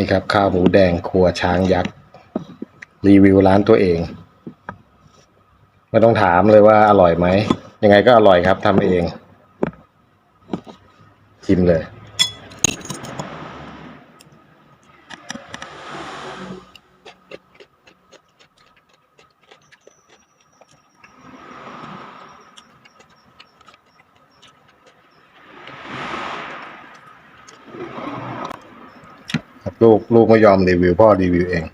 นี่ครับข้าวหมูแดงครัวช้างยักษ์รีวิวร้านตัวเอง ไม่ต้องถามเลยว่าอร่อยไหม ยังไงก็อร่อยครับทำเองชิมเลย ลูกลูกไม่ยอมรีวิวพ่อรีวิวเอง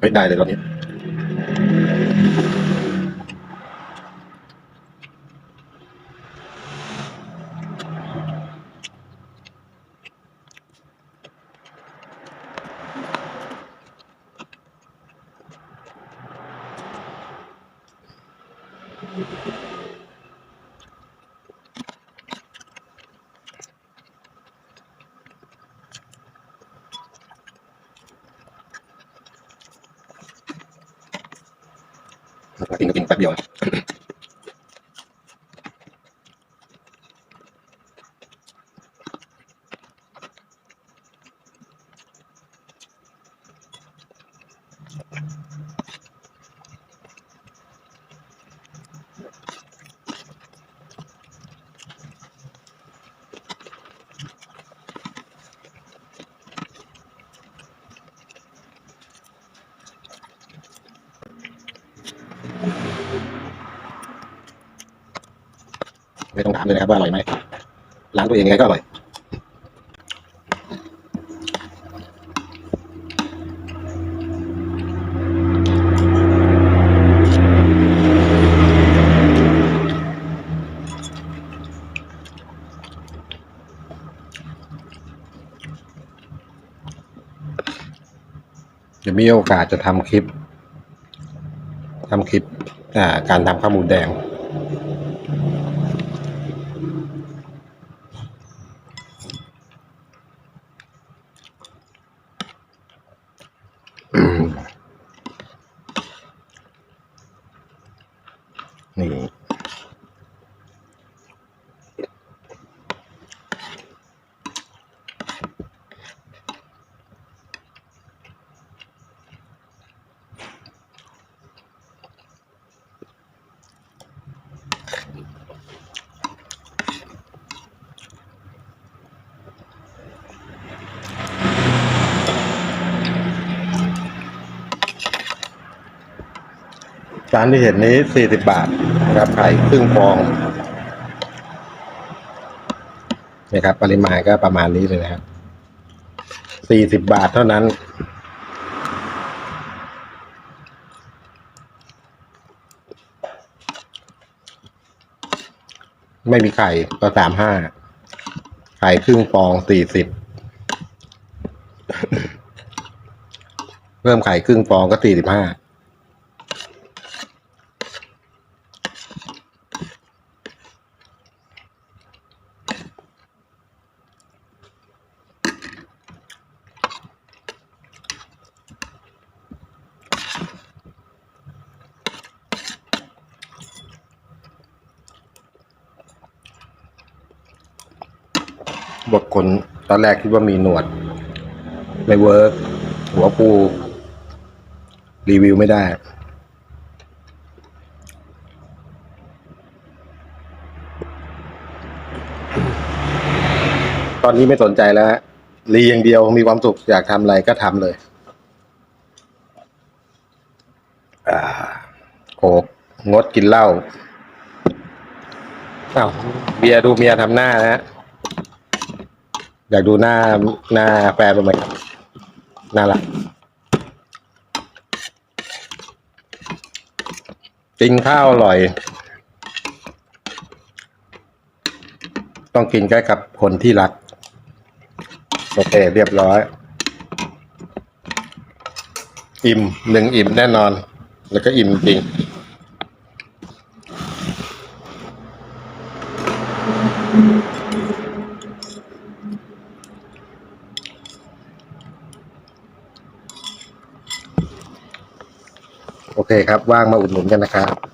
ไม่ได้เลยตอนนี้ กินก็กินแป๊บเดียวนะ ไม่ต้องถามเลยนะครับว่าอร่อยไหมร้านตัวเองยังไงก็อร่อยจะมีโอกาสจะทำคลิปทำคลิปการทำข้าวหมูแดง นี่ จานที่เห็นนี้สี่สิบบาทนะครับไข่ครึ่งฟองนี่ครับ ปริมาณก็ประมาณนี้เลยนะครับสี่สิบบาทเท่านั้น ไม่มีไข่ก็สามห้าไข่ครึ่งฟองสี่สิบเพิ่มไข่ครึ่งฟองก็สี่สิบห้า บทคนตอนแรกคิดว่ามีหนวด ไม่เวิร์กหัวปู รีวิวไม่ได้ตอนนี้ไม่สนใจแล้วฮะรีอย่างเดียวมีความสุขอยากทำอะไรก็ทำเลยอ่าโขกงดกินเหล้าอ้าวเบียร์ดูเมียทำหน้านะฮะ อยากดูหน้าหน้าแฟนเป็นไหมครับน่ารักกินข้าวอร่อย ต้องกินใกล้กับคนที่รัก โอเค เรียบร้อย อิ่มหนึ่งอิ่มแน่นอน แล้วก็อิ่มจริง โอเคครับ ว่างมาอุดหนุนกันนะครับ